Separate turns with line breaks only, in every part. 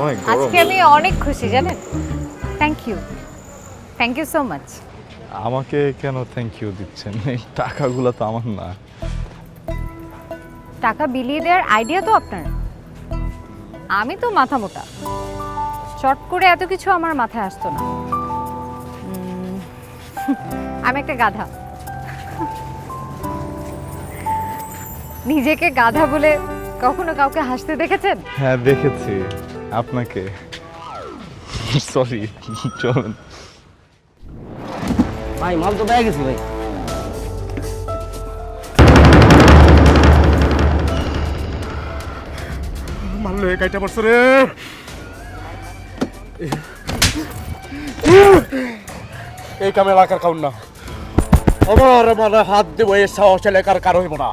অনেক গরম।
আজকে আমি অনেক খুশি জানেন? Thank you thank you so much
আমাকে কেন থ্যাংক ইউ দিচ্ছেন? এই টাকাগুলো তো আমার না।
টাকা বিলিয়ে দেওয়ার আইডিয়া তো আপনার। আমি তো মাথা মোটা। চট করে এত কিছু আমার মাথায় আসতো না। আমি একটা গাধা। নিজেকে গাধা বলে কখনো কাউকে হাসতে দেখেছেন?
হ্যাঁ দেখেছি। আপনাকে। সরি চলুন
ভাই মাল তো পেয়ে গেছি ভাই।
মারলো এ কাইটা পড়ছে রে। এই কামে এলাকার কাউন না। আমার মানে হাত দেব এই সাহস এলাকার কারও হইব না।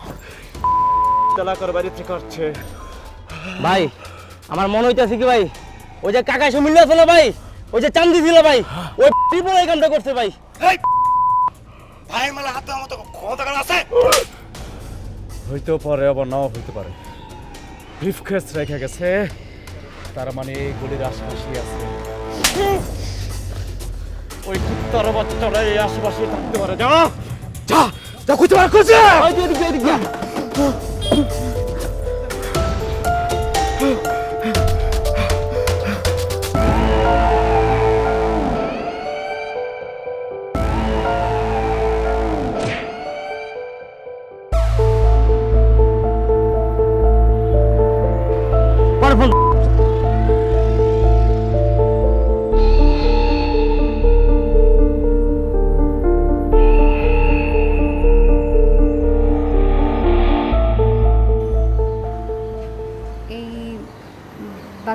এলাকার বাড়ি থেকে আসছে
ভাই আমার মনে হইতেছে কি ভাই? ওই যে কাকা এসে মিলে আছে না ভাই। ওই যে চান্দি ছিল ভাই। ওই ত্রিপুরা এই কামটা করছে ভাই।
ভাই মালা হাতে আমার তো ক্ষমতা আছে? হইতেও পারে আবার নাও হইতে পারে। ব্রিফকেস রেখে গেছে। তার মানে এই গলির আশেপাশেই আছে। ওই কুত্তার বাচ্চাটা এই আশেপাশে থাকতে পারে। যা যা যা খুঁজতে পার খুঁজে
ওই এদিকে এদিকে।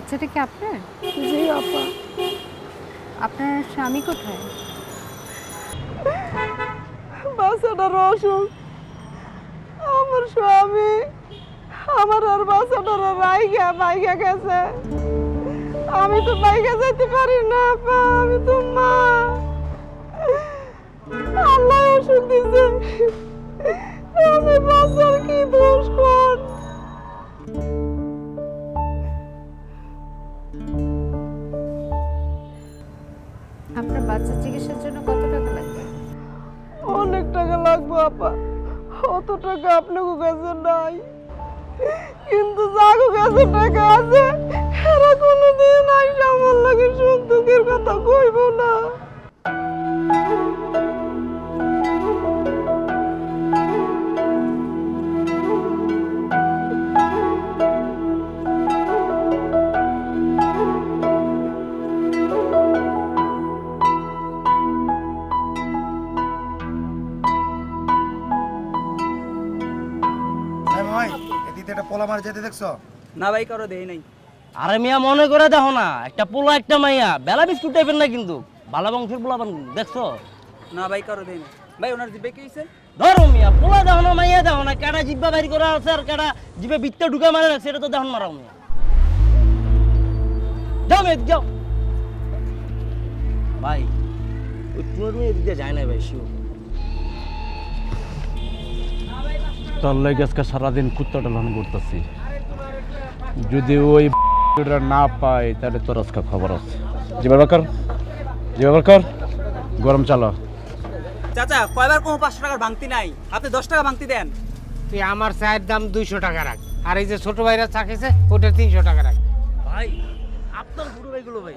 বাচ্চাটা কি আপনার?
জি আপা।
আপনার স্বামী কোথায়?
বাচ্চাটার অসুখ আমার স্বামী। আমার আর বাচ্চাটার রাইগা বাইগা গেছে। আমি তো বাইগা যেতে পারি না আপা। আমি তো মা। আল্লাহ ওষুধ দিছে।
চিকিৎসার জন্য কত টাকা লাগবে?
অনেক টাকা লাগবে, আপা। অত টাকা আপনার কাছে নাই। কিন্তু যাগো কাছে টাকা আছে, এরা কোনোদিন আইসা আমার লাগে সুখ দুঃখের কথা কইব না।
পোলা মার যেতে দেখছ?
না ভাই কারও দেই নাই।
আরে মিয়া মনে করে দেখো না একটা পোলা একটা মাইয়া বেলা বিস্কুট টাইপের না কিন্তু বালা বংশের পোলা বান দেখছ?
না ভাই কারও দেই নাই। ভাই ওনার জিবে কি হইছে?
ধরো মিয়া পোলা দেখো না মাইয়া দেখো না কেডা জিব্বা বাড়ি করা আছে আর কেডা জিবে বিত্তে ঢুকা মারে রাখছে এটা তো দেখুন মারাও মিয়া। যাও মেয়ে যাও। ভাই ওই মেয়ে এদিকে যায় না ভাই শিও
তোর লাগে আজকে সারাদিন কুত্তা টালান করতেছি। যদি ওই না পাই তাহলে তোর আজকে খবর আছে। জি বাবা কর জি বাবা কর গরম চালো।
চাচা কয়বার কোনো পাঁচশো টাকার ভাঙতি নাই? আপনি দশ টাকা ভাঙতি দেন।
তুই আমার চায়ের দাম দুইশো টাকা রাখ। আর এই যে ছোট ভাইরা চা খেয়েছে ওটা তিনশো টাকা রাখ।
ভাই আপনার গুরু ভাইগুলো ভাই।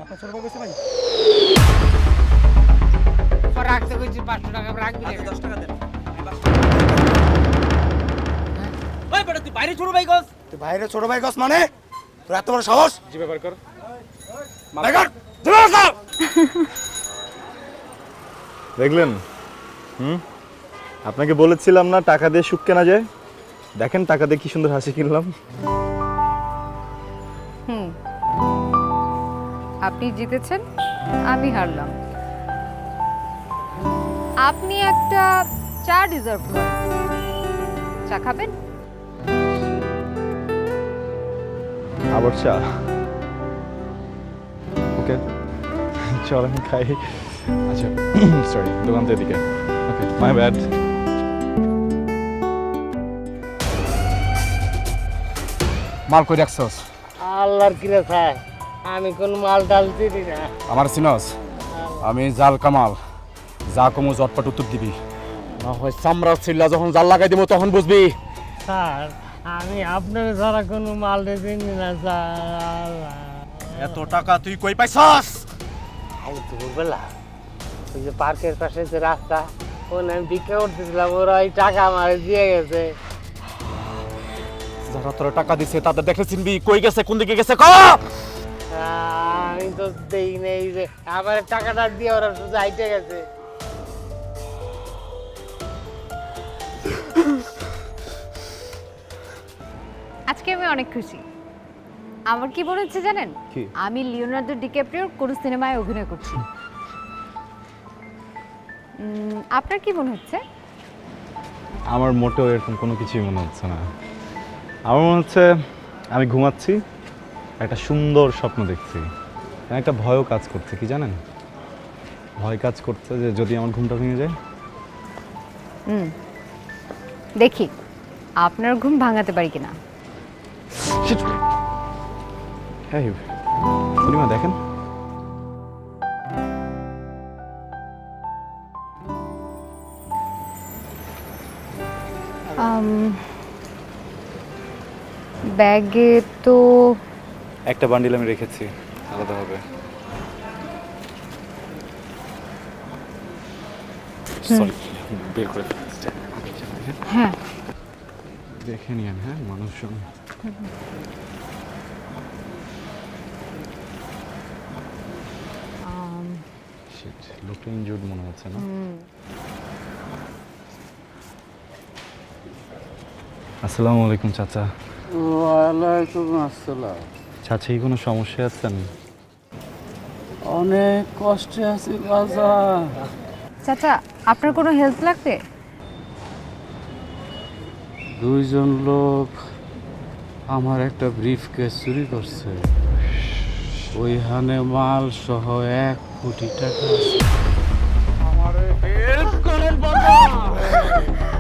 পর রাখতে কইছি পাঁচশো টাকা রাখবি?
দশ টাকা দেন। আমি 500 টাকা
ওই বেটা তুই বাইরে ছোট ভাই গছ
তুই বাইরে ছোট ভাই গছ মানে? তোর এত বড় সাহস?
জি ব্যাপার কর।
দেখলেন? হুম? আপনাকে বলেছিলাম না টাকা দিয়ে সুখ কেনা যায়? দেখেন টাকা দিয়ে কি সুন্দর হাসি কিনলাম।
হুম। আপনি জিতেছেন আমি হারলাম। আপনি একটা চা ডিজার্ভ করেন। চা খাবেন?
আবার চা ওকে চলেন খাই। আচ্ছা সরি দোকান থেকে দিকে ওকে মাই ব্যাড
মাল কই রাখছস?
আল্লাহর কিরে চায় আমি কোন মাল ডাল দিই না।
আমার সিনস আমি জাল কামাল। যা কমু জটপট উত্তর দিবি। না হয় চামড়া ছিল্লা যখন জাল লাগাই দিব তখন বুঝবি।
স্যার আমি আপনার ছাড়া কোনো মাল দিই না স্যার।
এত টাকা তুই কই পাইছস?
আমি দুপুরবেলা ওই যে পার্কের পাশে যে রাস্তা ওখানে আমি ভিক্ষা করতেছিলাম ওরা ওই টাকা আমার দিয়ে গেছে।
যারা তোরা টাকা দিছে তাদের দেখলে চিনবি কই গেছে কোন দিকে গেছে ক?
আমি তো দেই নেই যে আমার টাকাটা দিয়ে ওরা শুধু হাইটে গেছে।
আজকে আমি অনেক খুশি। আমার কি মনে হচ্ছে জানেন?
কি?
আমি লিওনার্দো ডিক্যাপ্রিওর কোনো সিনেমায় অভিনয় করছি। উম, আপনার কি মনে হচ্ছে?
আমার মোটেও এরকম কোনো কিছুই মনে হচ্ছে না। আমার মনে হচ্ছে আমি ঘুমাচ্ছি একটা সুন্দর স্বপ্ন দেখছি। একটা ভয়ও কাজ করছে কি জানেন? ভয় কাজ করছে যে যদি আমার ঘুমটা ভেঙে যায়।
দেখি আপনার ঘুম ভাঙাতে পারি কিনা।
হ্যাঁ পূর্ণিমা দেখেন।
ব্যাগে তো
একটা বান্ডিল আমি রেখেছি আলাদাভাবে সরি বের করে
হ্যাঁ।
দেখে নিন হ্যাঁ মানুষজন। লোকটা ইনজুর্ড মনে হচ্ছে না? আসসালামু আলাইকুম চাচা।
ওয়ালাইকুম আসসালাম।
চাচা কি কোনো সমস্যা আছেন?
অনেক কষ্টে আছি বাজা
চাচা আপনার কোনো হেল্প লাগবে?
দুইজন লোক আমার একটা ব্রিফ কেস চুরি করছে। ওইখানে মাল সহ এক কোটি টাকা হেল্প করেন বাবা।